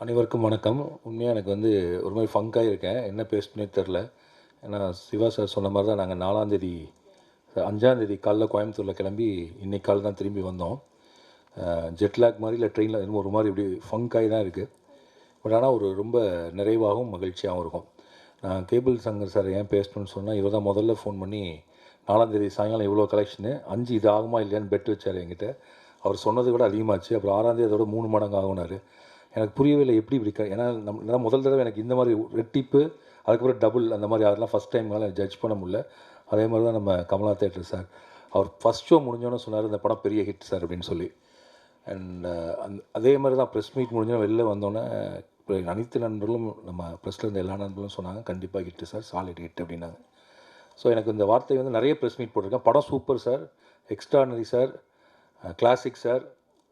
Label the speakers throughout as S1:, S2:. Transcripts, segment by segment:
S1: அனைவருக்கும் வணக்கம். உண்மையாக எனக்கு வந்து ஒரு மாதிரி ஃபங்காக இருக்கேன். என்ன பேசணுன்னே தெரில ஏன்னா சிவா சார் சொன்ன மாதிரி தான் நாங்கள் நாலாந்தேதி அஞ்சாந்தேதி காலைல கோயம்புத்தூரில் கிளம்பி இன்னைக்கு காலை தான் திரும்பி வந்தோம். ஜெட்லாக் மாதிரி இல்லை ட்ரெயினில் இன்னும் ஒரு மாதிரி இப்படி ஃபங்காகி தான் இருக்குது பட் ஆனால் ஒரு ரொம்ப நிறைவாகவும் மகிழ்ச்சியாகவும் இருக்கும். நான் கேபிள் சங்கர் சார் ஏன் பேசணும்னு சொன்னால் இவர் தான் முதல்ல ஃபோன் பண்ணி நாலாந்தேதி சாயங்காலம் இவ்வளோ கலெக்ஷனு அஞ்சு இது ஆகுமா இல்லையான்னு பெட் வச்சார் என்கிட்ட. அவர் சொன்னதை விட அதிகமாச்சு. அப்புறம் ஆறாந்தேதி அதோட மூணு மடங்கு ஆகுனார். எனக்கு புரியவே இல்லை எப்படி இப்படி ஏன்னா நம்ம முதல் தடவை எனக்கு இந்த மாதிரி ரெட்டிப்பு அதுக்கப்புறம் டபுள் அந்த மாதிரி அதெல்லாம் ஃபஸ்ட் டைம்னால ஜட்ஜ் பண்ண முடியல. அதே மாதிரி தான் நம்ம கமலா தேட்டர் சார் அவர் ஃபஸ்ட் ஷோ முடிஞ்சோன்னு சொன்னார் இந்த படம் பெரிய ஹிட் சார் அப்படின்னு சொல்லி. அண்ட் uh, அந் அதே மாதிரி தான் ப்ரெஸ் மீட் முடிஞ்சோன்னு வெளில வந்தோன்னே இப்போ அனைத்து நண்பர்களும் நம்ம ப்ரெஸ்ஸில் இருந்த எல்லா நண்பர்களும் சொன்னாங்க கண்டிப்பாக ஹிட்டு சார் சாலிட் ஹிட் அப்படின்னாங்க. ஸோ எனக்கு இந்த வார்த்தை வந்து நிறைய ப்ரெஸ் மீட் போட்டிருக்கேன். படம் super sir extraordinary sir classic sir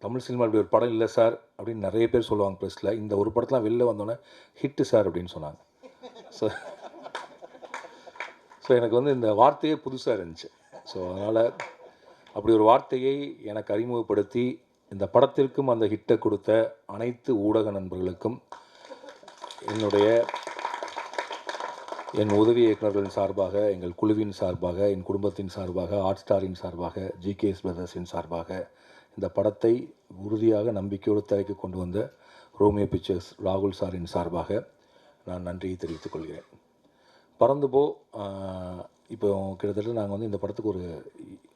S1: Tamil cinema இப்படி ஒரு படம் இல்லை சார் அப்படின்னு நிறைய பேர் சொல்லுவாங்க ப்ரெஸ்ஸில் இந்த ஒரு படத்தெலாம் வெளில வந்தோன்னே ஹிட்டு சார் அப்படின்னு சொன்னாங்க. ஸோ ஸோ எனக்கு வந்து இந்த வார்த்தையே புதுசாக இருந்துச்சு. ஸோ அதனால் அப்படி ஒரு வார்த்தையை எனக்கு அறிமுகப்படுத்தி இந்த படத்திற்கும் அந்த ஹிட்டை கொடுத்த அனைத்து ஊடக நண்பர்களுக்கும் என்னுடைய என் உதவி இயக்குநர்களின் சார்பாக எங்கள் குழுவின் சார்பாக என் குடும்பத்தின் சார்பாக ஹாட் ஸ்டாரின் சார்பாக ஜிகேஎஸ் பிரதர்ஸின் சார்பாக இந்த படத்தை உறுதியாக நம்பிக்கையோடு திரைக்கு கொண்டு வந்த ரோமியோ பிக்சர்ஸ் ராகுல் சாரின் சார்பாக நான் நன்றியை தெரிவித்துக் கொள்கிறேன். பறந்து போ இப்போ கிட்டத்தட்ட நாங்கள் வந்து இந்த படத்துக்கு ஒரு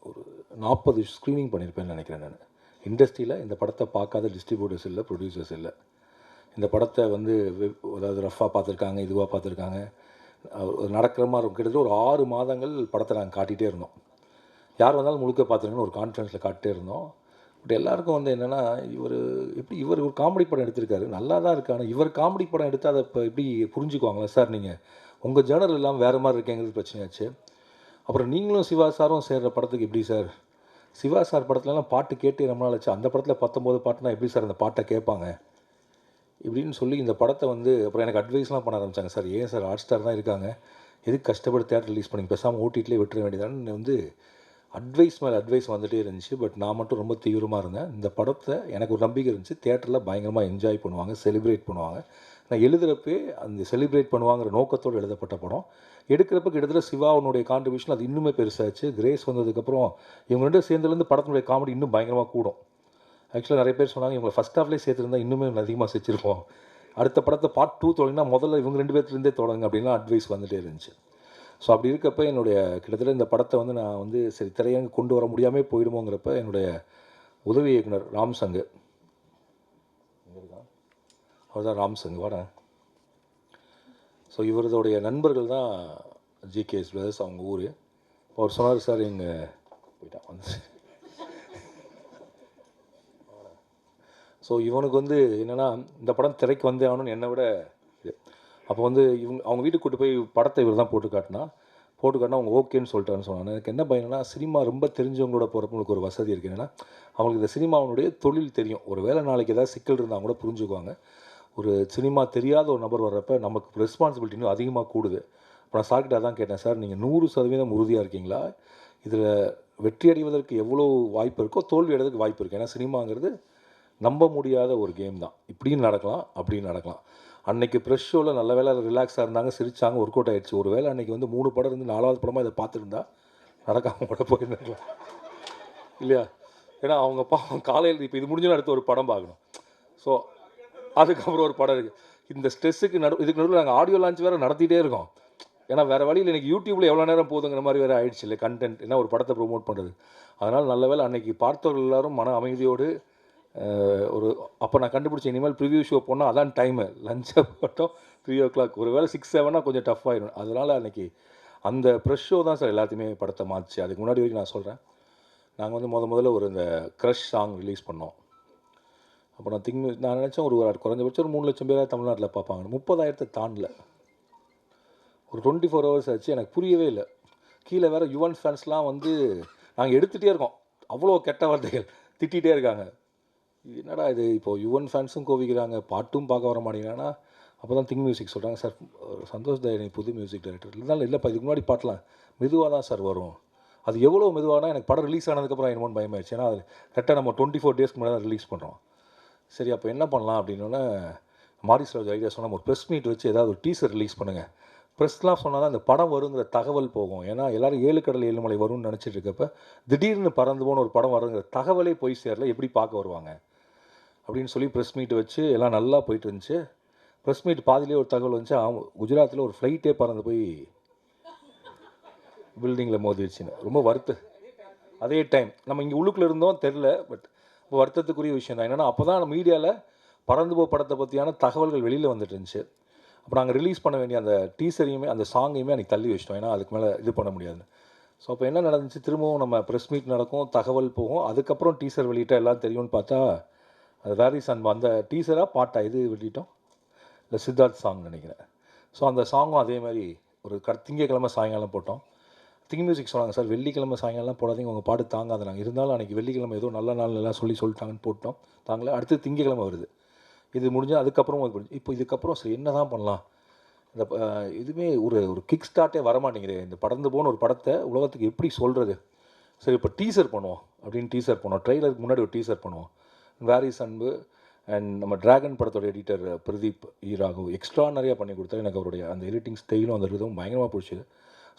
S1: ஒரு நாற்பது ஸ்க்ரீனிங் பண்ணியிருப்பேன்னு நினைக்கிறேன் நான். இண்டஸ்ட்ரியில் இந்த படத்தை பார்க்காத டிஸ்ட்ரிபியூட்டர்ஸ் இல்லை ப்ரொடியூசர்ஸ் இல்லை. இந்த படத்தை வந்து அதாவது ரஃபாக பார்த்துருக்காங்க இதுவாக பார்த்துருக்காங்க. நடக்கிற மாதிரி இருக்கும். கிட்டத்தட்ட ஒரு ஆறு மாதங்கள் படத்தை நாங்கள் காட்டிகிட்டே இருந்தோம். யார் வந்தாலும் முழுக்க பார்த்துருங்கன்னு ஒரு கான்ஃபிடன்ஸில் காட்டிட்டே இருந்தோம். பட் எல்லாருக்கும் வந்து என்னென்னா இவர் எப்படி இவர் ஒரு காமெடி படம் எடுத்திருக்காரு. நல்லா தான் இருக்கு. ஆனால் இவர் காமெடி படம் எடுத்து அதை இப்போ எப்படி புரிஞ்சுக்குவாங்களா? சார் நீங்கள் உங்கள் ஜேர்னல் இல்லாமல் வேறு மாதிரி இருக்கேங்கிறது பிரச்சனையாச்சு. அப்புறம் நீங்களும் சிவா சாரும் சேர்கிற படத்துக்கு எப்படி சார்? சிவா சார் படத்துலலாம் பாட்டு கேட்டு ரொம்ப நாள் ஆச்சு. அந்த படத்தில் பத்தொம்போது பாட்டுனா எப்படி சார் அந்த பாட்டை கேட்பாங்க? இப்படின்னு சொல்லி இந்த படத்தை வந்து அப்புறம் எனக்கு அட்வைஸ்லாம் பண்ண ஆரம்பித்தாங்க சார் ஏன் சார் ஹாட் ஸ்டார் தான் இருக்காங்க. எதுக்கு கஷ்டப்பட்டு தேட்டர் ரிலீஸ் பண்ணி பேசாமல் ஓட்டிகிட்டே விட்டுற வேண்டியதான்னு வந்து அட்வைஸ் மேலே அட்வைஸ் வந்துட்டே இருந்துச்சு பட் நான் மட்டும் ரொம்ப தீவிரமாக இருந்தேன். இந்த படத்தை எனக்கு ஒரு நம்பிக்கை இருந்துச்சு. தேட்டரில் பயங்கரமாக என்ஜாய் பண்ணுவாங்க செலிப்ரேட் பண்ணுவாங்க. நான் எழுதுகிறப்பே அந்த செலிப்ரேட் பண்ணுவாங்கிற நோக்கத்தோடு எழுதப்பட்ட படம். எடுக்கிறப்ப கிட்டத்தட்ட சிவாவுனுடைய கான்ட்ரிபியூஷன் அது இன்னுமே பெருசாச்சு. கிரேஸ் வந்ததுக்கப்புறம் இவங்க ரெண்டும் சேர்ந்துலேருந்து படத்தினுடைய காமெடி இன்னும் பயங்கரமாக கூடும். ஆக்சுவலாக நிறைய பேர் சொன்னாங்க இவங்களை ஃபஸ்ட் ஹாஃப்லேயே சேர்த்துருந்தா இன்னுமே அதிகமாக செஞ்சிருப்போம் அடுத்த படத்தை பார்ட் டூ தொடங்கினா முதல்ல இவங்க ரெண்டு பேர்த்துலேருந்தே தொடங்க அப்படின்லாம் அட்வைஸ் வந்துட்டே இருந்துச்சு. ஸோ அப்படி இருக்கப்போ என்னுடைய கிட்டத்தட்ட இந்த படத்தை வந்து நான் வந்து சரி திரையங்க கொண்டு வர முடியாமல் போயிடுமோங்கிறப்ப என்னுடைய உதவி இயக்குனர் ராம் சங்கு அவர் தான் ராம் சங்கு வாடா. ஸோ இவரதோடைய நண்பர்கள் தான் ஜிகேஎஸ் பிரதர்ஸ் அவங்க ஊர். அவர் சொன்னார் சார் எங்கள் போயிட்டான் வந்து. ஸோ இவனுக்கு வந்து என்னென்னா இந்த படம் திரைக்கு வந்தே ஆகணும்னு என்னை விட இது. அப்போ வந்து இவங்க அவங்க வீட்டுக்கு கூட்டு போய் படத்தை இவர் தான் போட்டு காட்டினா போட்டு காட்டினா அவங்க ஓகேன்னு சொல்லிட்டாருன்னு சொன்னாங்க. எனக்கு என்ன பயனா சினிமா ரொம்ப தெரிஞ்சவங்களோட போகிறப்ப உங்களுக்கு ஒரு வசதி இருக்குது என்னென்னா அவங்களுக்கு இந்த சினிமாவுடைய தொழில் தெரியும். ஒரு வேளை நாளைக்கு ஏதாவது சிக்கல் இருந்தால் கூட புரிஞ்சுக்குவாங்க. ஒரு சினிமா தெரியாத ஒரு நபர் வர்றப்ப நமக்கு ரெஸ்பான்சிபிலிட்டின்னு அதிகமாக கூடுது. இப்போ நான் சார்கிட்ட அதான் கேட்டேன் சார் நீங்கள் நூறு சதவீதம் உறுதியாக இருக்கீங்களா? இதில் வெற்றி அடைவதற்கு எவ்வளோ வாய்ப்பு இருக்கோ தோல்வி அடைவதற்கு வாய்ப்பு இருக்குது ஏன்னா சினிமாங்கிறது நம்ப முடியாத ஒரு கேம் தான். இப்படியும் நடக்கலாம் அப்படியும் நடக்கலாம். அன்னைக்கு ப்ரெஷ் ஷோவில் நல்ல வேலை ரிலாக்ஸாக இருந்தாங்க சிரிச்சாங்க ஒர்க் அவுட் ஆகிடுச்சு ஒரு வேளை அன்றைக்கி வந்து மூணு படம் இருந்து நாலாவது படமாக இதை பார்த்துருந்தா நடக்காமல் கூட போயிருந்தாங்களா இல்லையா? ஏன்னா அவங்க பாவம் காலையில் இப்போ இது முடிஞ்சோன்னு அடுத்து ஒரு படம் பார்க்கணும். ஸோ அதுக்கப்புறம் ஒரு படம் இருக்குது இந்த ஸ்ட்ரெஸ்ஸுக்கு நடு இதுக்கு நடுவில் நாங்கள் ஆடியோ லான்ச் வேறு நடத்திட்டே இருக்கோம். ஏன்னா வேறு வழியில் எனக்கு யூடியூப்பில் எவ்வளோ நேரம் போதுங்கிற மாதிரி வேறு ஆயிடுச்சு. இல்லை கண்டென்ட் ஏன்னா ஒரு படத்தை ப்ரோமோட் பண்ணுறது அதனால் நல்ல வேளை அன்றைக்கி பார்த்தவர்கள் எல்லாரும் மன அமைதியோடு ஒரு அப்போ நான் கண்டுபிடிச்ச இனிமேல் ப்ரிவியூ ஷோ போனால் அதான் டைமு லஞ்சை போட்டோம் த்ரீ ஓ கிளாக் ஒரு வேளை சிக்ஸ் செவனாக கொஞ்சம் டஃப் ஆயிடும். அதனால் அன்னைக்கு அந்த ப்ரெஷ் ஷோ தான் சார் எல்லாத்தையுமே படத்தை மாச்சு அதுக்கு முன்னாடி வரைக்கும் நான் சொல்கிறேன் நாங்கள் வந்து முத முதல்ல ஒரு இந்த க்ரஷ் சாங் ரிலீஸ் பண்ணோம். அப்போ நான் திங்க் நான் நினச்சேன் ஒரு ஒரு குறைஞ்சபட்சம் ஒரு மூணு லட்சம் பேராக தமிழ்நாட்டில் பார்ப்பாங்க. முப்பதாயிரத்தை தாண்டல. ஒரு டுவெண்ட்டி ஃபோர் ஹவர்ஸ் ஆச்சு. எனக்கு புரியவே இல்லை. கீழே வேறு யுவன் ஃபேன்ஸ்லாம் வந்து நாங்கள் எடுத்துகிட்டே இருக்கோம். அவ்வளோ கெட்ட வார்த்தைகள். திட்டிகிட்டே இருக்காங்க. இது என்னடா இது? இப்போது யுவன் ஃபேன்ஸும் கோவிக்கிறாங்க. பாட்டும் பார்க்க வர மாட்டேங்கிறாங்கன்னா அப்போ தான் திங் மியூசிக் சொல்கிறாங்க சார் சந்தோஷ் தயனி புது மியூசிக் டைரக்டர் இருந்தாலும் இல்லைப்பா இதுக்கு முன்னாடி பாட்டலாம் மெதுவாக தான் சார் வரும். அது எவ்வளோ மெதுவானா எனக்கு படம் ரிலீஸ் ஆனதுக்கப்புறம் என்னமோ பயமாயிடுச்சு ஏன்னா அது கரெக்டாக நம்ம டுவெண்ட்டி ஃபோர் டேஸ்க்கு முன்னாடி தான் ரிலீஸ் பண்ணுறோம் சரி அப்போ என்ன பண்ணலாம் அப்படின்னோடனே மாரிஸ் ராஜ் ஐடியா சொன்னால் ஒரு ப்ரெஸ் மீட் வச்சு ஏதாவது ஒரு டீசர் ரிலீஸ் பண்ணுங்கள் ப்ரெஸ்லாம் சொன்னால் தான் இந்த படம் வருங்கிற தகவல் போகும். ஏன்னா எல்லோரும் ஏழு கடல் ஏழுமலை வரும்னு நினச்சிட்டு இருக்கப்ப திடீர்னு பறந்து போன ஒரு படம் வருங்கிற தகவலே போய் சேரல. எப்படி பார்க்க வருவாங்க? அப்படின்னு சொல்லி ப்ரெஸ் மீட் வச்சு எல்லாம் நல்லா போயிட்டு இருந்துச்சு ப்ரெஸ் மீட் பாதிலே ஒரு தகவல் வந்துச்சு. ஆமா குஜராத்தில் ஒரு ஃப்ளைட்டே பறந்து போய் பில்டிங்கில் மோதிடுச்சுன்னு ரொம்ப வருத்த. அதே டைம் நம்ம இங்கே உள்ளுக்குள்ள இருந்தோம் தெரில பட் வருத்தத்துக்குரிய விஷயம் தான் என்னென்னா அப்போ தான் மீடியாவில் பறந்து போ படத்தை பற்றியான தகவல்கள் வெளியில் வந்துட்டு இருந்துச்சு. அப்போ நாங்கள் ரிலீஸ் பண்ண வேண்டிய அந்த டீசரையுமே அந்த சாங்கையுமே அன்றைக்கி தள்ளி வச்சிட்டோம். ஏன்னா அதுக்கு மேலே இது பண்ண முடியாது ஸோ அப்போ என்ன நடந்துச்சு? திரும்பவும் நம்ம ப்ரெஸ் மீட் நடக்கும் தகவல் போகும். அதுக்கப்புறம் டீசர் வெளியிட்டால் எல்லாம் தெரியும்னு பார்த்தா அது வேரிஸ் அன்பா அந்த டீசராக பாட்டா இது வெளியிட்டோம். இல்லை சித்தார்த் சாங் நினைக்கிறேன். ஸோ அந்த சாங்கும் அதே மாதிரி ஒரு க திங்கக்கிழமை சாயங்காலம் போட்டோம். திங் மியூசிக் சொன்னாங்க சார் வெள்ளிக்கிழமை சாயங்காலம் போடாதீங்க உங்கள் பாட்டு தாங்காத நாங்கள் இருந்தாலும் அன்றைக்கி வெள்ளிக்கிழமை ஏதோ நல்ல நாள் எல்லாம் சொல்லி சொல்லிட்டாங்கன்னு போட்டோம். தாங்களே அடுத்து திங்கக்கிழமை வருது. இது முடிஞ்சால் அதுக்கப்புறம் அது முடிஞ்சு இப்போ இதுக்கப்புறம் சரி என்ன தான் பண்ணலாம்? இந்த இதுவுமே ஒரு ஒரு கிக் ஸ்டார்ட்டே வரமாட்டேங்குது. இந்த படந்து போன ஒரு படத்தை உலகத்துக்கு எப்படி சொல்கிறது சரி இப்போ டீசர் பண்ணுவோம் அப்படின்னு டீசர் பண்ணுவோம். ட்ரெய்லருக்கு முன்னாடி ஒரு டீசர் பண்ணுவோம். வேரிஸ் அன்பு அண்ட் நம்ம டிராகன் படத்தோட எடிட்டர் பிரதீப் ஈராகு எக்ஸ்ட்ரா நிறையா பண்ணி கொடுத்தாரு. எனக்கு அவருடைய அந்த எடிட்டிங் ஸ்டைலும் அந்த இதுவும் பயங்கரமாக பிடிச்சிது.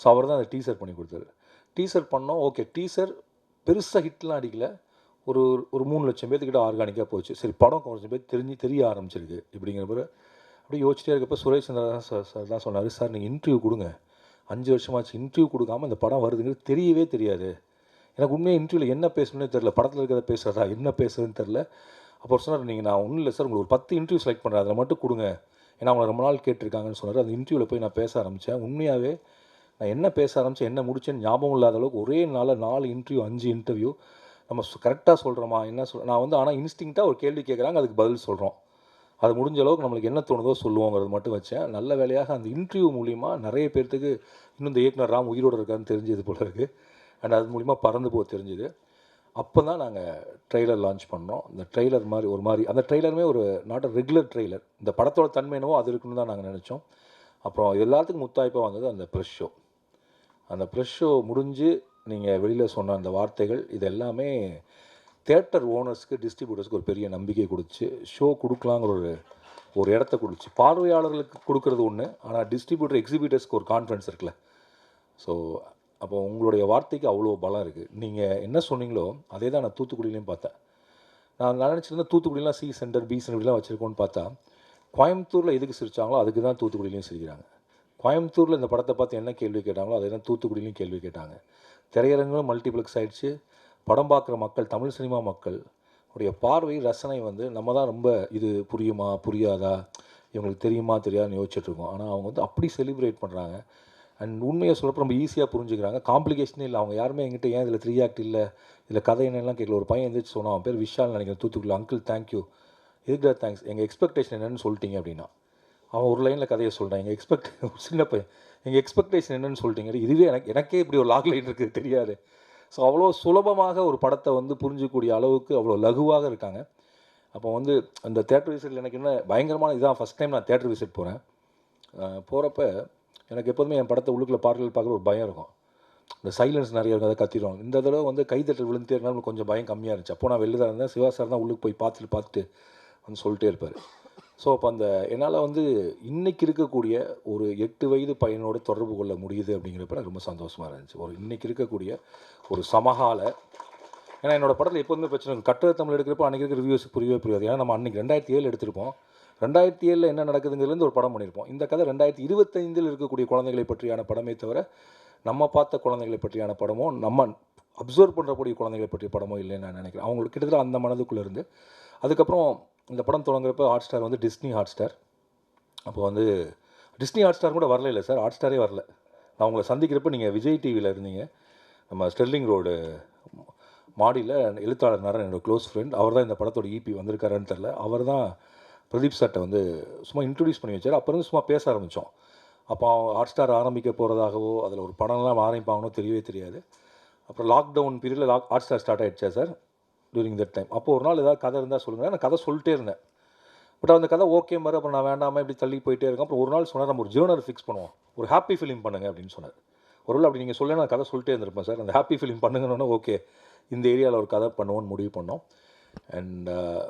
S1: ஸோ அவர் தான் அந்த டீசர் பண்ணி கொடுத்தாரு. டீசர் பண்ணோம். ஓகே டீசர் பெருசாக ஹிட்லாம் அடிக்கல. ஒரு ஒரு மூணு லட்சம் பேர்த்துக்கிட்ட ஆர்கானிக்காக போச்சு. சரி படம் கொஞ்சம் பேர் தெரிஞ்சு தெரிய ஆரம்பிச்சிருக்கு இப்படிங்கிற பிறகு அப்படியே யோசிச்சிட்டே இருக்கப்ப சுரேஷ் சந்திரா சார் சார் தான் சொன்னார் சார் நீங்கள் இன்டர்வியூ கொடுங்க. அஞ்சு வருஷமாச்சு இன்டர்வியூ கொடுக்காம இந்த படம் வருதுங்கிறது தெரியவே தெரியாது. எனக்கு உண்மையாக இன்டர்வியூவில் என்ன பேசணும்னே தெரில படத்தில் இருக்கிறத பேசுகிறதா என்ன பேசுறதுன்னு தெரில அப்புறம் சொன்னார் நீங்கள் நான் ஒன்றும் இல்லை சார். உங்களுக்கு ஒரு பத்து இன்டர்வியூ செலக்ட் பண்ணுறேன் அதில் மட்டும் கொடுங்க. ஏன்னா அவங்க ரொம்ப நாள் கேட்டிருக்காங்கன்னு சொன்னார். அந்த இன்டர்வியூவில் போய் நான் பேச ஆரம்பித்தேன் உண்மையாகவே நான் என்ன பேச ஆரம்பித்தேன் என்ன முடிச்சேன்னு ஞாபகம் இல்லாத அளவுக்கு ஒரே நாளில் நாலு இன்டர்வியூ அஞ்சு இன்டர்வியூ நம்ம கரெக்டாக சொல்கிறோமா என்ன சொல் நான் வந்து ஆனால் இன்ஸ்டிங்க்டாக ஒரு கேள்வி கேட்குறாங்க அதுக்கு பதில் சொல்கிறோம் அது முடிஞ்ச அளவுக்கு நம்மளுக்கு என்ன தோணுதோ சொல்லுவோங்கிறது மட்டும் வச்சேன். நல்ல வேலையாக அந்த இன்டர்வியூ மூலிமா நிறைய பேர்த்துக்கு இன்னும் இந்த இயக்குனர் ராம் உயிரோடு இருக்கான்னு தெரிஞ்சது போல இருக்குது அண்ட் அது மூலிமா பறந்து போக தெரிஞ்சுது. அப்போ தான் நாங்கள் ட்ரெய்லர் லான்ச் பண்ணோம். இந்த ட்ரெய்லர் மாதிரி ஒரு மாதிரி அந்த ட்ரெய்லருமே ஒரு நாட் அ ரெகுலர் ட்ரெய்லர் இந்த படத்தோட தன்மை என்னவோ அது இருக்குன்னு தான் நாங்கள் நினச்சோம். அப்புறம் எல்லாத்துக்கும் முத்தாய்ப்பாக வந்தது அந்த ப்ரெஷ் ஷோ அந்த ப்ரெஷ் ஷோ முடிஞ்சு நீங்கள் வெளியில் சொன்ன அந்த வார்த்தைகள் இது எல்லாமே தேட்டர் ஓனர்ஸ்க்கு டிஸ்ட்ரிபியூட்டர்ஸ்க்கு ஒரு பெரிய நம்பிக்கை கொடுத்து ஷோ கொடுக்கலாங்கிற ஒரு ஒரு இடத்த கொடுத்து. பார்வையாளர்களுக்கு கொடுக்கறது ஒன்று ஆனால் டிஸ்ட்ரிபியூட்டர் எக்ஸிபியூட்டர்ஸ்க்கு ஒரு கான்ஃபிடன்ஸ் இருக்குல்ல. ஸோ அப்போ உங்களுடைய வார்த்தைக்கு அவ்வளோ பலம் இருக்குது நீங்கள் என்ன சொன்னீங்களோ அதே தான் நான் தூத்துக்குடியிலையும் பார்த்தேன். நான் நினச்சிருந்தேன் தூத்துக்குடிலாம் சி சென்டர் பி சென்டர்லாம் வச்சுருக்கோன்னு பார்த்தா கோயம்புத்தூரில் எதுக்கு சிரிச்சாங்களோ அதுக்கு தான் தூத்துக்குடியிலையும் சிரிக்கிறாங்க. கோயம்புத்தூரில் இந்த படத்தை பார்த்து என்ன கேள்வி கேட்டாங்களோ அதே தான் தூத்துக்குடியிலையும் கேள்வி கேட்டாங்க. திரையரங்குகளும் மல்டிப்ளெக்ஸ் ஆகிடுச்சு படம் பார்க்குற மக்கள் தமிழ் சினிமா மக்கள் உடைய பார்வை ரசனை வந்து நம்ம தான் ரொம்ப இது புரியுமா புரியாதா இவங்களுக்கு தெரியுமா தெரியாதுன்னு யோசிச்சுட்ருக்கோம் ஆனால் அவங்க வந்து அப்படி செலிப்ரேட் பண்ணுறாங்க அண்ட் உண்மையை சொல்கிறப்ப ரொம்ப ஈஸியாக புரிஞ்சுக்கிறாங்க. காம்ப்ளிகேஷனே இல்லை. அவங்க யாருமே என்கிட்ட ஏன் இதில் த்ரீ ஆக்ட் இல்லை? இதில் கதை என்னெல்லாம் கேட்கல? ஒரு பையன் எந்திரிச்சு சொன்னான். அவன் பேர் விஷால் நினைக்கிறேன். தூத்துக்குள்ள அங்கிள் தேங்க்யூ எதுக்குடா தேங்க்ஸ் எங்கள் எக்ஸ்பெக்டேஷன் என்னென்னு சொல்லிட்டீங்க அப்படின்னா அவன் ஒரு லைனில் கதையை சொல்கிறான் எங்கள் எக்ஸ்பெக்ட் சின்ன பையன் எங்கள் எக்ஸ்பெக்டேஷன் என்னென்னு சொல்லிட்டீங்க? இதுவே எனக்கு எனக்கே இப்படி ஒரு லாக் லைன் இருக்குது தெரியாது. ஸோ அவ்வளோ சுலபமாக ஒரு படத்தை வந்து புரிஞ்சக்கூடிய அளவுக்கு அவ்வளோ லகுவாக இருக்காங்க. அப்போ வந்து அந்த தேட்டர் விசிட்டில் எனக்கு என்ன பயங்கரமான இதான் ஃபஸ்ட் டைம் நான் தேட்டர் விசிட் போகிறேன் போகிறப்ப எனக்கு எப்போதுமே என் படத்தை உள்ளுக்குள்ள பார்க்கல பார்க்குற ஒரு பயம் இருக்கும். இந்த சைலன்ஸ் நிறைய இருக்கும் அதை கத்திடுவாங்க. இந்த தடவை வந்து கைத்தட்டல் விழுந்துட்டே இருந்தாலும் கொஞ்சம் பயம் கம்மியாக இருந்துச்சு. அப்போ நான் வெளில தான் இருந்தேன். சிவா சார் தான் உள்ளுக்கு போய் பார்த்துட்டு பார்த்துட்டு வந்து சொல்லிட்டே இருப்பார். ஸோ அப்போ அந்த என்னால் வந்து இன்னைக்கு இருக்கக்கூடிய ஒரு எட்டு வயது பையனோடு தொடர்பு கொள்ள முடியுது அப்படிங்கிறப்ப எனக்கு ரொம்ப சந்தோஷமாக இருந்துச்சு. ஒரு இன்றைக்கி இருக்கக்கூடிய ஒரு சமகால ஏன்னா என்னோடய படத்தில் எப்போதுமே பிரச்சனை கட்டுரை தமிழ் எடுக்கிறப்போ அன்றைக்கி இருக்கிற ரிவ்யூஸ் புரியவே புரியாது. ஏன்னா நம்ம அன்றைக்கி ரெண்டாயிரத்தி ஏழு எடுத்திருப்போம். ரெண்டாயிரத்தி ஏழில் என்ன நடக்குதுங்கிறதுலேருந்து ஒரு படம் பண்ணியிருப்போம். இந்த கதை ரெண்டாயிரத்தி இருபத்தைந்தில் இருக்கக்கூடிய குழந்தைகளை பற்றியான படமே தவிர நம்ம பார்த்த குழந்தைகளை பற்றியான படமோ நம்ம அப்சர்வ் பண்ணுறக்கூடிய குழந்தைகளை பற்றிய படமோ இல்லைன்னு நான் நினைக்கிறேன். அவங்களுக்கு கிட்டத்தட்ட அந்த மனதுக்குள்ளே இருந்து. அதுக்கப்புறம் இந்த படம் தொடங்குறப்ப ஹாட் ஸ்டார் வந்து டிஸ்னி ஹாட் ஸ்டார் அப்போ வந்து டிஸ்னி ஹாட் ஸ்டார் கூட வரல இல்லை சார். ஹாட் ஸ்டாரே வரல. நான் உங்களை சந்திக்கிறப்ப நீங்கள் விஜய் டிவியில் இருந்தீங்க. நம்ம ஸ்டெர்லிங் ரோடு மாடியில் எழுத்தாளர் நரன் என்னோடய க்ளோஸ் ஃப்ரெண்ட் அவர் தான் இந்த படத்தோட இபி வந்திருக்காருன்னு தெரில அவர் தான் பிரதீப் சார்ட்ட வந்து சும்மா இன்ட்ரடியூஸ் பண்ணி வச்சார். அப்புறம் சும்மா பேச ஆரம்பித்தோம் அப்போ ஹாட் ஸ்டார் ஆரம்பிக்க போகிறதாகவோ அதில் ஒரு படம்லாம் ஆரம்பிப்பாங்கன்னோ தெரியவே தெரியாது. அப்புறம் லாக்டவுன் பீரியடில் லாக் ஹாட் ஸ்டார் ஸ்டார்ட் ஆகிடுச்சா சார் டூரிங் தட் டைம் அப்போ ஒரு நாள் ஏதாவது கதை இருந்தால் சொல்லுங்கள் நான் கதை சொல்லிட்டே இருந்தேன். பட் அந்த கதை ஓகே மாதிரி அப்புறம் நான் வேண்டாமல் இப்படி தள்ளி போயிட்டே இருக்கேன். அப்புறம் ஒரு நாள் சொன்னார் நம்ம ஒரு ஜேர்னர் ஃபிக்ஸ் பண்ணுவோம். ஒரு ஹாப்பி ஃபிலிம் பண்ணுங்க அப்படின்னு சொன்னார். ஒருவேளை அப்படி நீங்கள் சொல்ல நான் கதை சொல்லிட்டே இருந்திருப்பேன் சார் அந்த ஹாப்பி ஃபிலிம் பண்ணுங்கன்னு ஓகே இந்த ஏரியாவில் ஒரு கதை பண்ணுவோன்னு முடிவு பண்ணோம். அண்ட்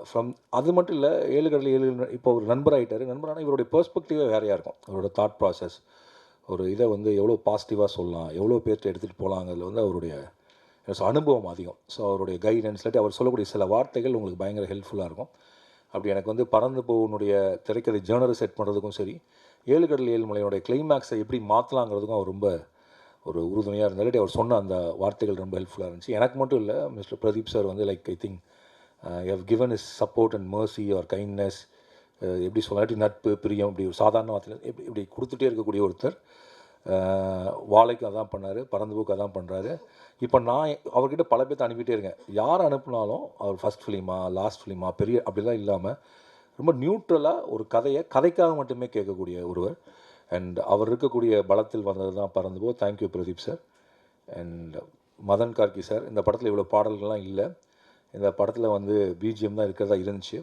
S1: ஃப்ரம் uh, அது மட்டும் இல்லை ஏழு கடல் ஏழு இப்போ ஒரு நண்பர் ஆகிட்டார் நண்பரான இவருடைய பெர்ஸ்பெக்டிவே வேறையாக இருக்கும்? அவரோட தாட் ப்ராசஸ் ஒரு இதை வந்து எவ்வளோ பாசிட்டிவாக சொல்லலாம் எவ்வளோ பேர்கிட்ட எடுத்துகிட்டு போகலாங்கிறதுல வந்து அவருடைய அனுபவம் அதிகம். ஸோ அவருடைய கைடன்ஸ் இல்லாட்டி அவர் சொல்லக்கூடிய சில வார்த்தைகள் உங்களுக்கு பயங்கர ஹெல்ப்ஃபுல்லாக இருக்கும். அப்படி எனக்கு வந்து பறந்து போகனுடைய திரைக்கதை ஜேர்னரை செட் பண்ணுறதுக்கும் சரி ஏழு கடல் ஏழு கிளைமேக்ஸை எப்படி மாற்றலாங்கிறதுக்கும் அவர் ரொம்ப ஒரு உறுதுணையாக இருந்தார். அவர் சொன்ன அந்த வார்த்தைகள் ரொம்ப ஹெல்ப்ஃபுல்லாக இருந்துச்சு. எனக்கு மட்டும் இல்லை மிஸ்டர் பிரதீப் சார் வந்து like I think how given is support and mercy or kindness எப்படி சொல்லாட்டி நட்பு பிரியம் இப்படி ஒரு சாதாரண வார்த்தையில் எப்படி இப்படி கொடுத்துட்டே இருக்கக்கூடிய ஒருத்தர் uh, வாழைக்கு அதான் பண்ணார் பறந்துபோக்கு அதான் பண்ணுறாரு இப்போ நான் அவர்கிட்ட பல பேர்த்த அனுப்பிட்டே இருக்கேன். யார் அனுப்புனாலும் அவர் ஃபஸ்ட் ஃபிலிமா லாஸ்ட் ஃபிலிமா பெரிய அப்படிலாம் இல்லாமல் ரொம்ப நியூட்ரலாக ஒரு கதையை கதைக்காக மட்டுமே கேட்கக்கூடிய ஒருவர். அண்ட் அவர் இருக்கக்கூடிய பலத்தில் வந்தது தான் Paranthu Po thank you Pradeep sir and Madhan Karky sir இந்த படத்தில் இவ்வளோ பாடல்கள்லாம் இல்லை. இந்த படத்தில் வந்து பிஜிஎம் தான் இருக்கிறதா இருந்துச்சு.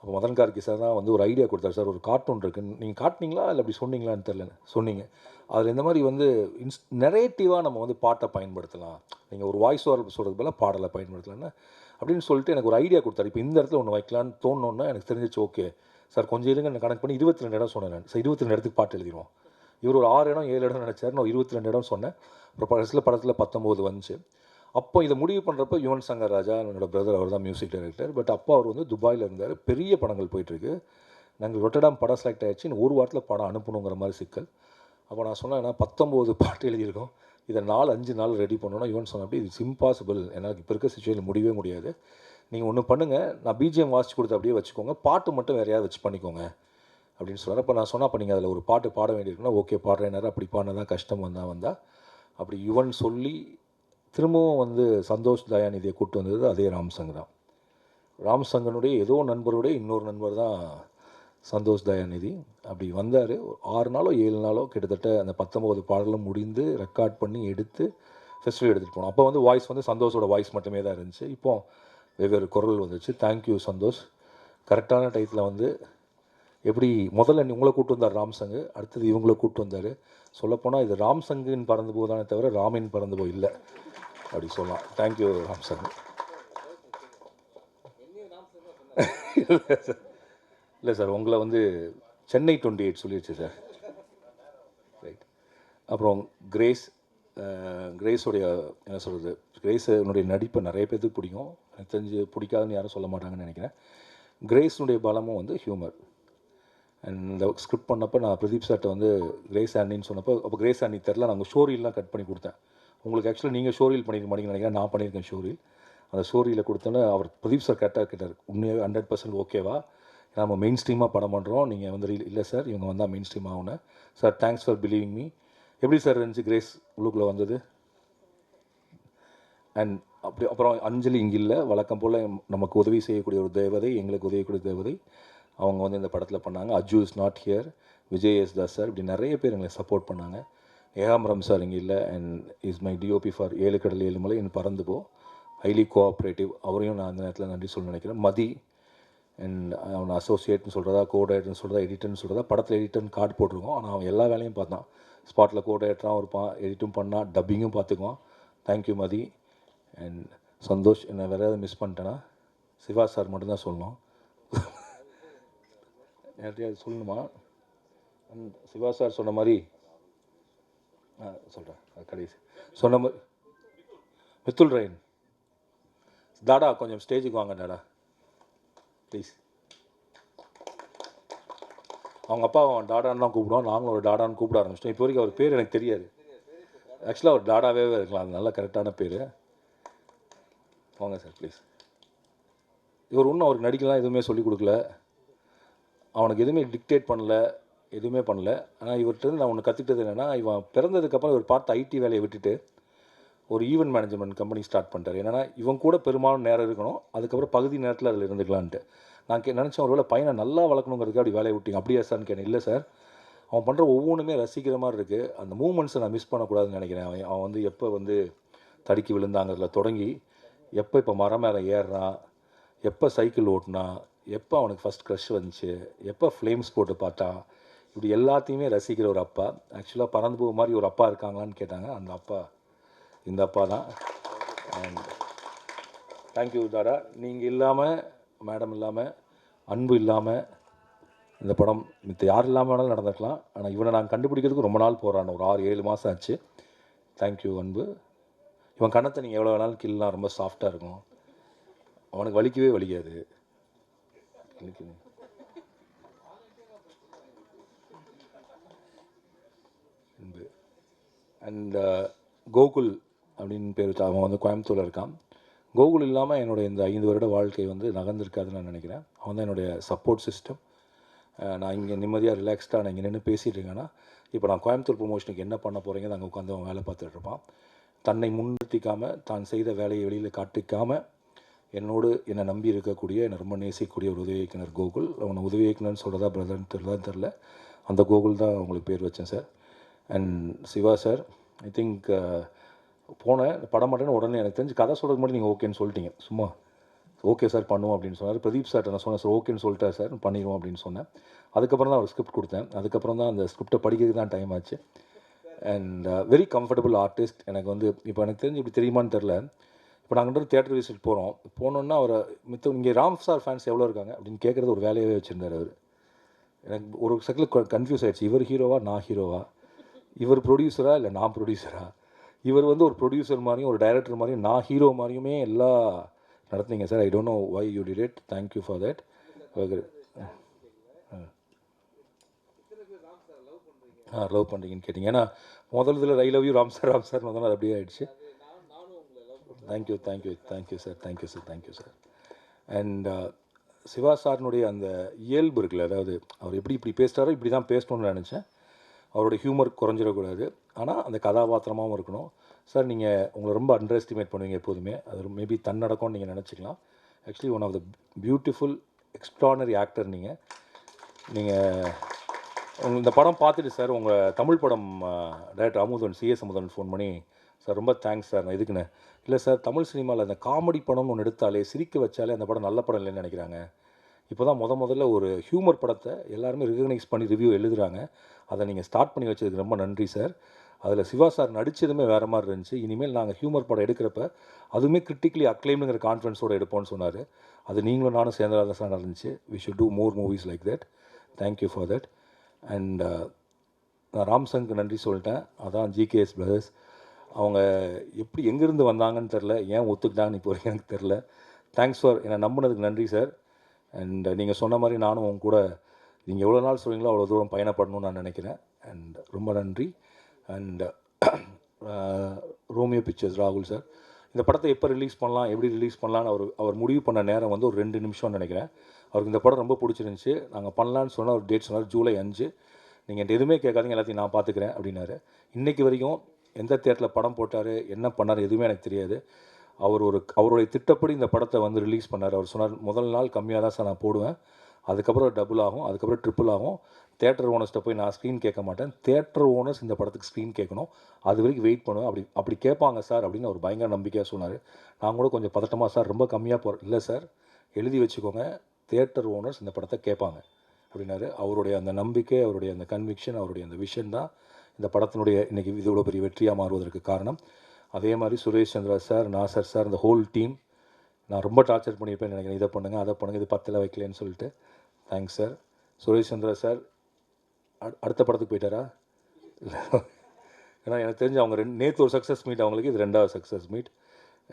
S1: அப்போ மதன் கார்கி சார் தான் வந்து ஒரு ஐடியா கொடுத்தாரு சார் ஒரு கார்ட்டூன் இருக்குன்னு நீங்கள் காட்டினீங்களா? இல்லை அப்படி சொன்னீங்களான்னு தெரில சொன்னீங்க. அதில் இந்த மாதிரி வந்து இன்ஸ் நெரேட்டிவாக நம்ம வந்து பாட்டை பயன்படுத்தலாம். நீங்கள் ஒரு வாய்ஸ் ஓவர் சொல்கிறது போல் பாடலை பயன்படுத்தலாம்னா அப்படின்னு சொல்லிட்டு எனக்கு ஒரு ஐடியா கொடுத்தாரு. இப்போ இந்த இடத்துல ஒன்று வைக்கலான்னு தோணுன்னா எனக்கு தெரிஞ்சிச்சு ஓகே சார் கொஞ்சம் இருங்க நான் கணக்கு பண்ணி இருபத்தி ரெண்டு இடம் சொன்னேன் நான். சார் இருபத்தி ரெண்டு இடத்துக்கு பாட்டு எழுதிடுவோம். இவர் ஒரு ஆறு இடம் ஏழு இடம் நினச்சார் நான் இருபத்தி ரெண்டு இடம் சொன்னேன். அப்புறம் கடைசியில் படத்தில் பத்தொம்போது வந்துச்சு. அப்போ இதை முடிவு பண்ணுறப்ப யுவன் சங்கர் ராஜா என்னோடய பிரதர் அவர் தான் மியூசிக் டைரக்டர் பட் அப்பா அவர் வந்து துபாயில் இருந்தார். பெரிய படங்கள் போயிட்டுருக்கு. நாங்கள் ரொட்டடாம் படம் செலக்ட் ஆகிடுச்சு இன்னும் ஒரு வாரத்தில் படம் அனுப்பணுங்கிற மாதிரி சிக்கல். அப்போ நான் சொன்னேன் ஏன்னா பத்தொம்போது பாட்டு எழுதியிருக்கோம். இதை நாலு அஞ்சு நாள் ரெடி பண்ணணும்னா யுவன் சொன்ன அப்படி இட்ஸ் இம்பாசிபிள் எனக்கு இப்போ இருக்க சுச்சுவேஷன் முடியவே முடியாது. நீங்கள் ஒன்று பண்ணுங்கள் நான் பிஜிஎம் வாசிச்சு கொடுத்து அப்படியே வச்சுக்கோங்க. பாட்டு மட்டும் வேறையாவது வச்சு பண்ணிக்கோங்க. அப்படின்னு சொன்னார். அப்போ நான் சொன்னால் அப்போ நீங்கள் அதில் ஒரு பாட்டு பாட வேண்டியிருக்குன்னா ஓகே பாடுறேனாரு அப்படி பாடினதான் கஷ்டம் வந்தால் வந்தால் அப்படி யுவன் சொல்லி திரும்பவும் வந்து சந்தோஷ் தயாநிதியை கூப்பிட்டு வந்தது அதே ராம்சங் தான். ராம்சங்கனுடைய ஏதோ நண்பருடைய இன்னொரு நண்பர் தான் சந்தோஷ் தயாநிதி அப்படி வந்தார். ஆறு நாளோ ஏழு நாளோ கிட்டத்தட்ட அந்த பத்தொம்போது பாடலும் முடிந்து ரெக்கார்ட் பண்ணி எடுத்து ஃபெஸ்டிவல் எடுத்துகிட்டு போனோம். அப்போ வந்து வாய்ஸ் வந்து சந்தோஷோட வாய்ஸ் மட்டுமே தான் இருந்துச்சு. இப்போ வெவ்வேறு குரல் வந்துச்சு. Thank you Santhosh. கரெக்டான டயத்தில் வந்து எப்படி முதல்ல உங்களை கூப்பிட்டு வந்தார் ராம்சங்கு அடுத்தது இவங்கள கூப்பிட்டு வந்தார். சொல்லப்போனால் இது ராம்சங்கின் பறந்து போதானே தவிர ராமின் பறந்து போய் இல்லை. அப்படி சொல்லலாம் தேங்க்யூ சார் இல்லை சார் உங்களை வந்து சென்னை டுவெண்ட்டி எயிட் சொல்லிடுச்சு சார். ரைட் அப்புறம் கிரேஸ் அஹ், கிரேஸோடைய என்ன சொல்கிறது கிரேஸனுடைய நடிப்பை நிறைய பேர்த்துக்கு பிடிக்கும். எனக்கு தெரிஞ்சு பிடிக்காதுன்னு யாரும் சொல்ல மாட்டாங்கன்னு நினைக்கிறேன். கிரேஸினுடைய பலமும் வந்து ஹியூமர் அண்ட் இந்த ஸ்கிரிப்ட் பண்ணப்போ நான் பிரதீப் சார்ட்ட வந்து கிரேஸ் ஆண்டின்னு சொன்னப்போ அப்போ கிரேஸ் ஆண்டி தெரில நாங்கள் ஸ்டோரியெலாம் கட் பண்ணி கொடுத்தேன். உங்களுக்கு ஆக்சுவலாக நீங்கள் ஷோரீல் பண்ணியிருக்க மாட்டீங்கன்னு நினைக்கிறேன். நான் பண்ணியிருக்கேன் ஷோரீல் அந்த ஷோரியில் கொடுத்தோன்னே அவர் பிரதீப் சார் கேட்டார் கேட்டார் உண்மையாக ஹண்ட்ரட் பர்சன்ட் ஓகேவா நம்ம மெயின் ஸ்ட்ரீமாக படம் பண்ணுறோம் நீங்கள் வந்து இல்லை சார் இவங்க வந்தால் மெயின் ஸ்ட்ரீம் ஆகணும் sir thanks for believing me எப்படி சார் இருந்துச்சு கிரேஸ் உள்ளுக்குள்ளே வந்தது? அண்ட் அப்படி அப்புறம் அஞ்சலி இங்கே இல்லை. வழக்கம் போல் நமக்கு உதவி செய்யக்கூடிய ஒரு தேவதை எங்களுக்கு உதவிக்கூடிய தேவதை. அவங்க வந்து இந்த படத்தில் பண்ணாங்க. Aju is not here Vijay S Das sir இப்படி நிறைய பேர் எங்களை சப்போர்ட் பண்ணாங்க. ஏஆம் சார் இங்கே இல்லை and is my DOP for Yezhu Kadal Yezhu மலை என் பறந்து போ. ஹைலி கோஆப்ரேட்டிவ் அவரையும் நான் அந்த நேரத்தில் நன்றி சொல்ல நினைக்கிறேன். மதி அண்ட் அவன் அசோசியேட்னு சொல்கிறதா கோடைரக்டர்னு சொல்கிறதா எடிட்டர்னு சொல்கிறதா படத்தில் எடிட்டர்னு கார்டு போட்டிருக்கோம். ஆனால் அவன் எல்லா வேலையும் பார்த்தான். ஸ்பாட்டில் கோடைரக்டராகவும் இருப்பான் எடிட்டும் பண்ணான் டப்பிங்கும் பார்த்துக்குவான். Thank you Mathi. And Santhosh என்னை வேறு ஏதாவது மிஸ் பண்ணிட்டேன்னா சிவா சார் மட்டும்தான் சொல்லணும். நேரடியாக சொல்லணுமா? அண்ட் சிவா சார் சொன்ன மாதிரி ஆ சொல்கிறேன் கடைசி. சொன்ன மாதிரி மித்துல் ரெயின் டாடா கொஞ்சம் ஸ்டேஜுக்கு வாங்க டாடா ப்ளீஸ் அவங்க அப்பா அவன் டாடான்னு தான் கூப்பிடுவான். நாங்களும் ஒரு டாடான்னு கூப்பிட ஆரம்பிச்சிட்டோம். இப்போ வரைக்கும் அவர் பேர் எனக்கு தெரியாது. ஆக்சுவலாக அவர் டாடாவே இருக்கலாம். அது நல்ல கரெக்டான பேர். வாங்க சார் ப்ளீஸ் இவர் ஒன்றும் அவருக்கு நடிக்கலாம் எதுவுமே சொல்லிக் கொடுக்கல. அவனுக்கு எதுவுமே டிக்டேட் பண்ணல. எதுவுமே பண்ணல. ஆனால் இவர்கிட்ட நான் ஒன்று கற்றுக்கிட்டது என்னென்னா இவன் பிறந்ததுக்கப்புறம் இவர் பார்த்த ஐடி வேலையை விட்டுட்டு ஒரு ஈவெண்ட் மேனேஜ்மெண்ட் கம்பெனி ஸ்டார்ட் பண்ணிட்டார். என்னென்னா இவன் கூட பெரும்பாலும் நேரம் இருக்கணும். அதுக்கப்புறம் பகுதி நேரத்தில் அதில் இருந்துக்கலான்ட்டு. நான் கே நினச்சேன் ஒருவேளை பையனை நல்லா வளர்க்கணுங்கிறதுக்கு அப்படி வேலையை விட்டீங்க. அப்படியா சார்னு கேட்டேன். இல்லை சார். அவன் பண்ணுற ஒவ்வொன்றுமே ரசிக்கிற மாதிரி இருக்குது அந்த மூமெண்ட்ஸை நான் மிஸ் பண்ணக்கூடாதுன்னு நினைக்கிறேன். அவன் அவன் வந்து எப்போ வந்து தடுக்கி விழுந்தாங்கிறதுல தொடங்கி எப்போ இப்போ மரம் மேலே ஏறுறான் எப்போ சைக்கிள் ஓட்டினான் எப்போ அவனுக்கு ஃபஸ்ட் க்ரஷ் வந்துச்சு எப்போ ஃப்ளேம்ஸ் போட்டு பார்த்தான் இப்படி எல்லாத்தையுமே ரசிக்கிற ஒரு அப்பா. ஆக்சுவலாக பறந்து போக மாதிரி ஒரு அப்பா இருக்காங்களான்னு கேட்டாங்க. அந்த அப்பா இந்த அப்பா தான். தேங்க்யூ தாடா நீங்கள் இல்லாமல் மேடம் இல்லாமல் அன்பு இல்லாமல் இந்த படம் மித்த யார் இல்லாமல் வேணாலும் நடந்திருக்கலாம். ஆனால் இவனை நான் கண்டுபிடிக்கிறதுக்கு ரொம்ப நாள் போகிறான் ஒரு ஆறு ஏழு மாதம் ஆச்சு. தேங்க்யூ அன்பு. இவன் கண்ணத்தை நீங்கள் எவ்வளோ வேணாலும் கில்லாம் ரொம்ப சாஃப்டாக இருக்கும். அவனுக்கு வலிக்கவே வலிக்காது. அண்ட் கோகுல் uh, அப்படின்னு பேர் அவன் வந்து கோயம்புத்தூரில் இருக்கான். கோகுல் இல்லாமல் என்னுடைய இந்த ஐந்து வருட வாழ்க்கை வந்து நகர்ந்திருக்காதுன்னு நான் நினைக்கிறேன். அவன் தான் என்னுடைய சப்போர்ட் சிஸ்டம் நான் இங்கே நிம்மதியாக ரிலாக்ஸ்டாக நான் இங்கே நின்று பேசிகிட்டு இருக்கேன்னா இப்போ நான் கோயம்புத்தூர் ப்ரொமோஷனுக்கு என்ன பண்ண போகிறீங்க அங்கே உட்காந்து அவன் வேலை பார்த்துட்டு இருப்பான். தன்னை முன்னிறுத்திக்காமல் தான் செய்த வேலையை வெளியில் காட்டிக்காமல் என்னோடு என்னை நம்பி இருக்கக்கூடிய என்னை ரொம்ப நேசிக்கக்கூடிய ஒரு உதவி இயக்குனர் கோகுல். அவனை உதவி இயக்குனர்னு சொல்கிறதா பிரதர்னு தெரியல தெரில அந்த கோகுல் தான் உங்களுக்கு பேர் வச்சேன் sir. And Siva sir I think போனேன் படம் மாட்டேன்னு உடனே எனக்கு தெரிஞ்சு கதை சொல்கிறது மட்டும் நீங்கள் ஓகேன்னு சொல்லிட்டீங்க. சும்மா ஓகே சார் பண்ணுவோம் அப்படின்னு சொன்னார். பிரதீப் சார்ட்ட நான் சொன்னேன் சார் ஓகேன்னு சொல்லிட்டார் சார் பண்ணிடுவோம் அப்படின்னு சொன்னேன். அதுக்கப்புறம் தான் ஒரு ஸ்கிரிப்ட் கொடுத்தேன். அதுக்கப்புறம் தான் அந்த ஸ்கிரிப்டை படிக்கிறதுக்கு தான் டைம் ஆச்சு. அண்ட் வெரி கம்ஃபர்டபுள் ஆர்டிஸ்ட் எனக்கு வந்து இப்போ எனக்கு தெரிஞ்சு இப்படி தெரியுமான்னு தெரில இப்போ நாங்கள் தேட்டர் விசிட் போகிறோம் போனோன்னா அவரை மித்த இங்கே ராம் சார் ஃபேன்ஸ் எவ்வளோ இருக்காங்க அப்படின்னு கேட்குறது ஒரு வேலையாகவே வச்சுருந்தார் அவர். எனக்கு ஒரு செகண்டில் கன்ஃபியூஸ் ஆகிடுச்சு இவர் ஹீரோவா நான் ஹீரோவா இவர் ப்ரொடியூசரா இல்லை நான் ப்ரொடியூசரா இவர் வந்து ஒரு ப்ரொடியூசர் மாதிரியும் ஒரு டைரக்டர் மாதிரியும் நான் ஹீரோ மாதிரியுமே எல்லா நடத்துனீங்க sir. I don't know why you did it thank you for that ah love பண்ணுறீங்கன்னு கேட்டிங்க. ஏன்னா முதல் இதில் I love you Ram sir Ram sir முதல்ல அப்படியே ஆகிடுச்சு thank you thank you thank you sir thank you sir thank you sir and Siva சாரினுடைய அந்த இயல்பு இருக்குல்ல அதாவது அவர் எப்படி இப்படி பேசுகிறாரோ இப்படி தான் பேசணும்னு நினச்சேன். அவரோட ஹியூமர் குறைஞ்சிடக்கூடாது. ஆனால் அந்த கதாபாத்திரமாகவும் இருக்கணும். சார் நீங்கள் உங்களை ரொம்ப அண்டர் எஸ்டிமேட் பண்ணுவீங்க எப்போதுமே. அது மேபி தன்னடக்கம்னு நீங்கள் நினச்சிக்கலாம். Actually one of the beautiful extraordinary actor நீங்கள் நீங்கள் உங்கள் இந்த படம் பார்த்துட்டு சார் உங்கள் தமிழ் படம் director Amudhan CS Amudhan phone பண்ணி சார் ரொம்ப தேங்க்ஸ் சார் நான் இதுக்குன்னு இல்லை சார் தமிழ் சினிமாவில் அந்த காமெடி படம்னு ஒன்று எடுத்தாலே சிரிக்க வச்சாலே அந்த படம் நல்ல படம் இல்லைன்னு நினைக்கிறாங்க. இப்போ தான் முத முதல்ல ஒரு ஹியூமர் படத்தை எல்லாருமே ரெகக்னைஸ் பண்ணி ரிவ்யூ எழுதுகிறாங்க அதை நீங்கள் ஸ்டார்ட் பண்ணி வச்சதுக்கு ரொம்ப நன்றி சார் அதில் சிவா சார் நடித்ததுமே வேறு மாதிரி இருந்துச்சு. இனிமேல் நாங்கள் ஹியூமர் படம் எடுக்கிறப்ப அதுவுமே கிரிட்டிக்கலி அக்ளைம்ங்கிற கான்ஃபிடன்ஸோடு எடுப்போம்னு சொன்னார். அது நீங்களும் நானும் சேர்ந்ததாக தான் நடந்துச்சு. We should do more movies like that thank you for that and நான் ராம்சங்க்கு நன்றி சொல்லிட்டேன். அதான் ஜிகேஎஸ் பிரதர்ஸ் அவங்க எப்படி எங்கேருந்து வந்தாங்கன்னு தெரில ஏன் ஒத்துக்கிட்டாங்கன்னு இப்போ வரைக்கும் எனக்கு தெரில தேங்க்ஸ் ஃபார் என்னை நம்பினதுக்கு நன்றி சார் அண்ட் uh, நீங்கள் சொன்ன மாதிரி நானும் உங்க கூட நீங்கள் எவ்வளோ நாள் சொல்கிறீங்களோ அவ்வளோ தூரம் பயணப்படணும்னு நான் நினைக்கிறேன். அண்ட் ரொம்ப நன்றி. அண்ட் ரோமியோ பிக்சர்ஸ் ராகுல் சார் இந்த படத்தை எப்போ ரிலீஸ் பண்ணலாம் எப்படி ரிலீஸ் பண்ணலான்னு அவர் அவர் முடிவு பண்ண நேரம் வந்து ஒரு ரெண்டு நிமிஷம்னு நினைக்கிறேன். அவருக்கு இந்த படம் ரொம்ப பிடிச்சிருந்துச்சி. நாங்கள் பண்ணலான்னு சொன்னால் ஒரு டேட் சொன்னார் ஜூலை அஞ்சு. நீங்கள் என்கிட்ட எதுவுமே கேட்காதீங்க எல்லாத்தையும் நான் பார்த்துக்கிறேன் அப்படின்னாரு. இன்றைக்கி வரைக்கும் எந்த தேட்டரில் படம் போட்டார் என்ன பண்ணார் எதுவுமே எனக்கு தெரியாது. அவர் ஒரு அவருடைய திட்டப்படி இந்த படத்தை வந்து ரிலீஸ் பண்ணார். அவர் சொன்னார் முதல் நாள் கம்மியாக தான் சார் நான் போடுவேன். அதுக்கப்புறம் டபுள் ஆகும் அதுக்கப்புறம் ட்ரிப்புள் ஆகும். தேட்டர் ஓனர்ஸ்ட்டை போய் நான் ஸ்க்ரீன் கேட்க மாட்டேன். தேட்டர் ஓனர்ஸ் இந்த படத்துக்கு ஸ்க்ரீன் கேட்கணும். அது வரைக்கும் வெயிட் பண்ணுவேன். அப்படி அப்படி கேட்பாங்க சார் அப்படின்னு அவர் பயங்கர நம்பிக்கையாக சொன்னார். நான் கூட கொஞ்சம் பதட்டமாக சார் ரொம்ப கம்மியாக போகிறேன் இல்லை சார் எழுதி வச்சுக்கோங்க. தேட்டர் ஓனர்ஸ் இந்த படத்தை கேட்பாங்க. அப்படின்னாரு. அவருடைய அந்த நம்பிக்கை அவருடைய அந்த கன்விக்ஷன் அவருடைய அந்த விஷன் தான் இந்த படத்தினுடைய இன்றைக்கி இது இவ்வளோ பெரிய வெற்றியாக மாறுவதற்கு காரணம். அதே மாதிரி சுரேஷ் சந்திரா சார் நாசர் சார் இந்த ஹோல் டீம் நான் ரொம்ப டார்ச்சர் பண்ணியிருப்பேன் நினைக்கிறேன். இதை பண்ணுங்கள் அதை பண்ணுங்கள் இது பத்தில் வைக்கலன்னு சொல்லிட்டு. Thanks sir Suresh Chandra sir அடுத்த படத்துக்கு போயிட்டாரா? இல்லை ஏன்னா எனக்கு தெரிஞ்சு அவங்க ரெண்டு நேற்று ஒரு சக்ஸஸ் மீட் அவங்களுக்கு இது ரெண்டாவது success meet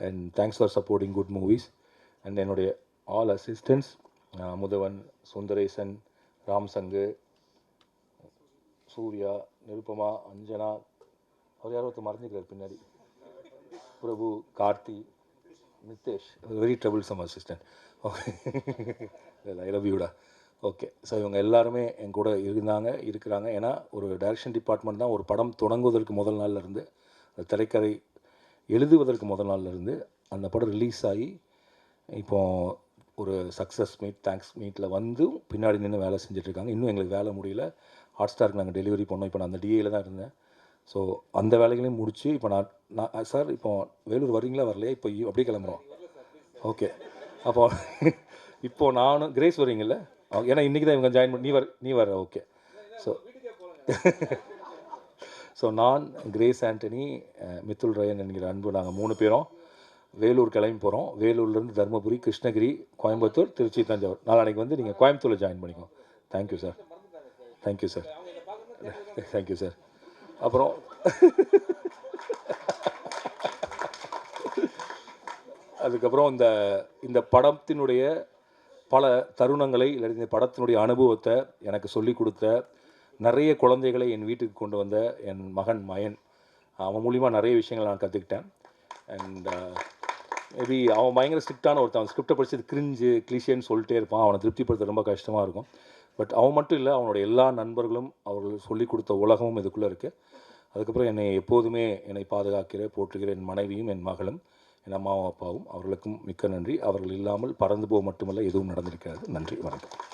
S1: and thanks for supporting good movies and என்னுடைய ஆல் அசிஸ்டன்ஸ் முதவன் சுந்தரேசன் ராம் சங்கு சூர்யா நிருப்பமா அஞ்சனா அவர் யாரோ ஒருத்தர் மறந்துக்கிறார் பின்னாடி. Prabhu Karthi Nitesh very troublesome assistant okay I love யூடா okay so இவங்க எல்லாருமே என் கூட இருந்தாங்க இருக்கிறாங்க. ஏன்னா ஒரு டைரக்ஷன் டிபார்ட்மெண்ட் தான். ஒரு படம் தொடங்குவதற்கு முதல் நாள்ல இருந்து அந்த திரைக்கதை எழுதுவதற்கு முதல் நாள்ல இருந்து அந்த படம் ரிலீஸ் ஆகி இப்போ ஒரு சக்ஸஸ் மீட் தேங்க்ஸ் மீட்டில் வந்து பின்னாடி நின்று வேலை செஞ்சுட்ருக்காங்க இன்னும் எங்களுக்கு வேலை முடியல. ஹாட் ஸ்டாருக்கு நாங்கள் டெலிவரி பண்ணோம். இப்போ நான் அந்த டிஏயில் தான் இருந்தேன். ஸோ அந்த வேலைகளையும் முடித்து இப்போ நான் நான் சார் இப்போ வேலூர் வரீங்களா வரலையா? இப்போ அப்படியே கிளம்புறோம். ஓகே அப்போ இப்போது நானும் கிரேஸ் வரீங்கல்ல ஏன்னா இன்றைக்கி தான் இவங்க ஜாயின் பண்ணி நீ வர நீ வர ஓகே ஸோ ஸோ நான் கிரேஸ் ஆண்டனி மித்துல் ரயன் என்கிற அன்பு நாங்கள் மூணு பேரும் வேலூர் கிளம்பி போகிறோம் வேலூர்லேருந்து தருமபுரி கிருஷ்ணகிரி கோயம்புத்தூர் திருச்சி தஞ்சாவூர். நாளைக்கு வந்து நீங்கள் கோயம்புத்தூரில் ஜாயின் பண்ணிக்கோ. Thank you sir thank you sir thank you sir அப்புறம் அதுக்கப்புறம் இந்த இந்த படத்தினுடைய பல தருணங்களை இல்லை இந்த படத்தினுடைய அனுபவத்தை எனக்கு சொல்லி கொடுத்த நிறைய குழந்தைகளை என் வீட்டுக்கு கொண்டு வந்த என் மகன் மயன். அவன் மூலிமா நிறைய விஷயங்கள் நான் கற்றுக்கிட்டேன் அண்ட் மேபி uh, அவன் பயங்கர ஸ்ட்ரிக்டான ஒருத்தன். ஸ்கிரிப்டை படிச்சது கிரிஞ்சு கிளிஷேன்னு சொல்லிட்டே இருப்பான். அவனை திருப்திப்படுத்த ரொம்ப கஷ்டமாக இருக்கும். பட் அவன் மட்டும் இல்லை அவனோட எல்லா நண்பர்களும் அவர்கள் சொல்லி கொடுத்த உலகமும் இதுக்குள்ளே இருக்குது அதுக்கப்புறம் என்னை எப்போதுமே என்னை பாதுகாக்கிற போற்றுகிற என் மனைவியும் என் மகளும் என் அம்மாவும் அப்பாவும் அவர்களுக்கும் மிக்க நன்றி. அவர்கள் இல்லாமல் பறந்து போக மட்டுமல்ல எதுவும் நடந்திருக்காது. நன்றி வணக்கம்.